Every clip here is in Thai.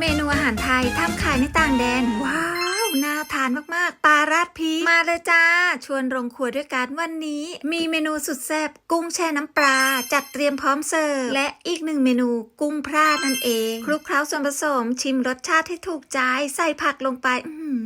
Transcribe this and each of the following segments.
เมนูอาหารไทยทำขายในต่างแดน ว้าว น่าทานมาก ๆ ปลาราดพริก มาเลยจ้า ชวนโรงครัวด้วยกันวันนี้ มีเมนูสุดแซ่บกุ้งแช่น้ำปลา จัดเตรียมพร้อมเสิร์ฟ และอีกหนึ่งเมนูกุ้งพราดนั่นเอง คลุกเคล้าส่วนผสม ชิมรสชาติให้ถูกใจ ใส่ผักลงไป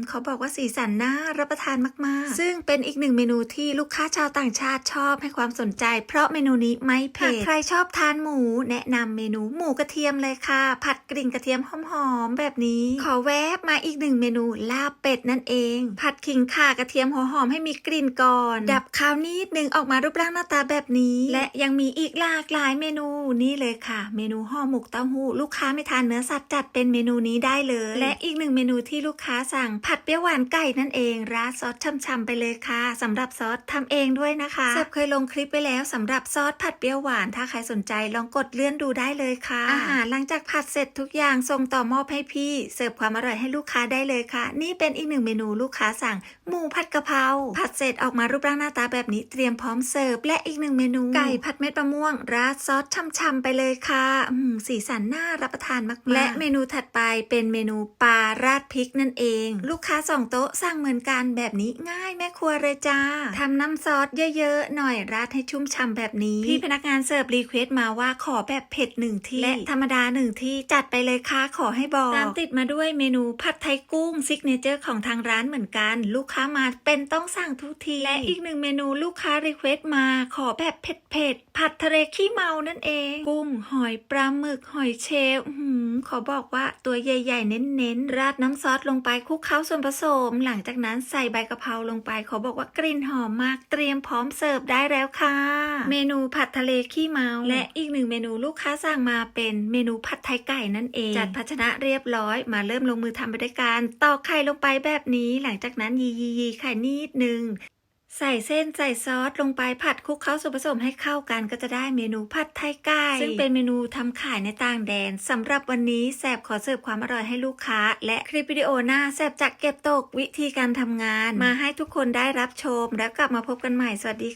เขาบอกว่าสีสันน่ารับประทานมากๆ ซึ่งเป็นอีกหนึ่งเมนูที่ลูกค้าชาวต่างชาติชอบให้ความสนใจ เพราะเมนูนี้ไม่เผ็ดใครชอบทานหมู แนะนำเมนูหมูกระเทียมเลยค่ะ ผัดกลิ่นกระเทียมหอมๆแบบนี้ ขอแวบมาอีกหนึ่งเมนูลาบเป็ดนั่นเอง ผัดขิงข่ากระเทียมหัวหอมให้มีกลิ่นก่อน ดับคาวนิดหนึ่งออกมารูปร่างหน้าตาแบบนี้ และยังมีอีกหลากหลายเมนูนี่เลยค่ะ เมนูห่อหมกเต้าหู้ลูกค้าไม่ทานเนื้อสัตว์จัดเป็นเมนูนี้ได้เลย และอีกหนึ่งเมนูที่ลูกค้าสั่งผัดเปรี้ยวหวานไก่นั่นเองราดซอสช่ำๆไปเลยค่ะสำหรับซอสทำเองด้วยนะคะแซบเคยลงคลิปไปแล้วสำหรับซอสผัดเปรี้ยวหวาน ถ้าใครสนใจลองกดเลื่อนดูได้เลยค่ะ อาหารหลังจากผัดเสร็จทุกอย่างส่งต่อมอบให้พี่เสิร์ฟความอร่อยให้ลูกค้าได้เลยค่ะ นี่เป็นอีกหนึ่งเมนูลูกค้าสั่งหมูผัดกะเพราผัดเสร็จออกมารูปร่างหน้าตาแบบนี้เตรียมพร้อมเสิร์ฟและอีกหนึ่งเมนูไก่ผัดเม็ดมะม่วง ราดซอสช่ำๆไปเลยค่ะอืมสีสันน่ารับประทานมากๆและเมนูถัดไปเป็นเมนูปลาราดพริกนั่นเองลูกค้าสองโต๊ะสั่งเหมือนกันแบบนี้ง่ายแม่ครัวเลยจ้าทำน้ำซอสเยอะๆ หน่อยราดให้ชุ่มฉ่ำแบบนี้ พี่พนักงานเสิร์ฟรีเควสต์มาว่าขอแบบเผ็ดหนึ่งที่ และธรรมดาหนึ่งที่จัดไปเลยค่ะขอให้บอก ตามติดมาด้วยเมนูผัดไทยกุ้งซิกเนเจอร์ของทางร้านเหมือนกัน ลูกค้ามาเป็นต้องสั่งทุกที และอีกหนึ่งเมนูลูกค้ารีเควสต์มาขอแบบเผ็ดๆผัดทะเลขี้เมานั่นเอง กุ้งหอยปลาหมึกหอยเชลล์อื้อหือ ขอบอกว่าตัวใหญ่ๆ เน้นๆ ราดน้ำซอสลงไปคลุกเคล้าส่วนผสม หลังจากนั้นใส่ใบกะเพราลงไป ขอบอกว่ากลิ่นหอมมาก เตรียมพร้อมเสิร์ฟได้แล้วค่ะ เมนูผัดทะเลขี้เมา และอีกหนึ่งเมนูลูกค้าสั่งมาเป็นเมนูผัดไทยไก่นั่นเอง จัดภาชนะเรียบร้อย มาเริ่มลงมือทำไปด้วยกันตอกไข่ลงไปแบบนี้ หลังจากนั้นยียียีไข่นิดนึง ใส่เส้นใส่ซอสลงไปผัดคลุกเคล้าส่วนผสมให้เข้ากันก็จะได้เมนูผัดไทยไก่ซึ่งเป็นเมนูทำขายในต่างแดนสำหรับวันนี้แสบขอเสิร์ฟความอร่อยให้ลูกค้า และคลิปวิดีโอหน้าแสบจะเก็บตกวิธีการทำงาน มาให้ทุกคนได้รับชม แล้วกลับมาพบกันใหม่สวัสดีค่ะ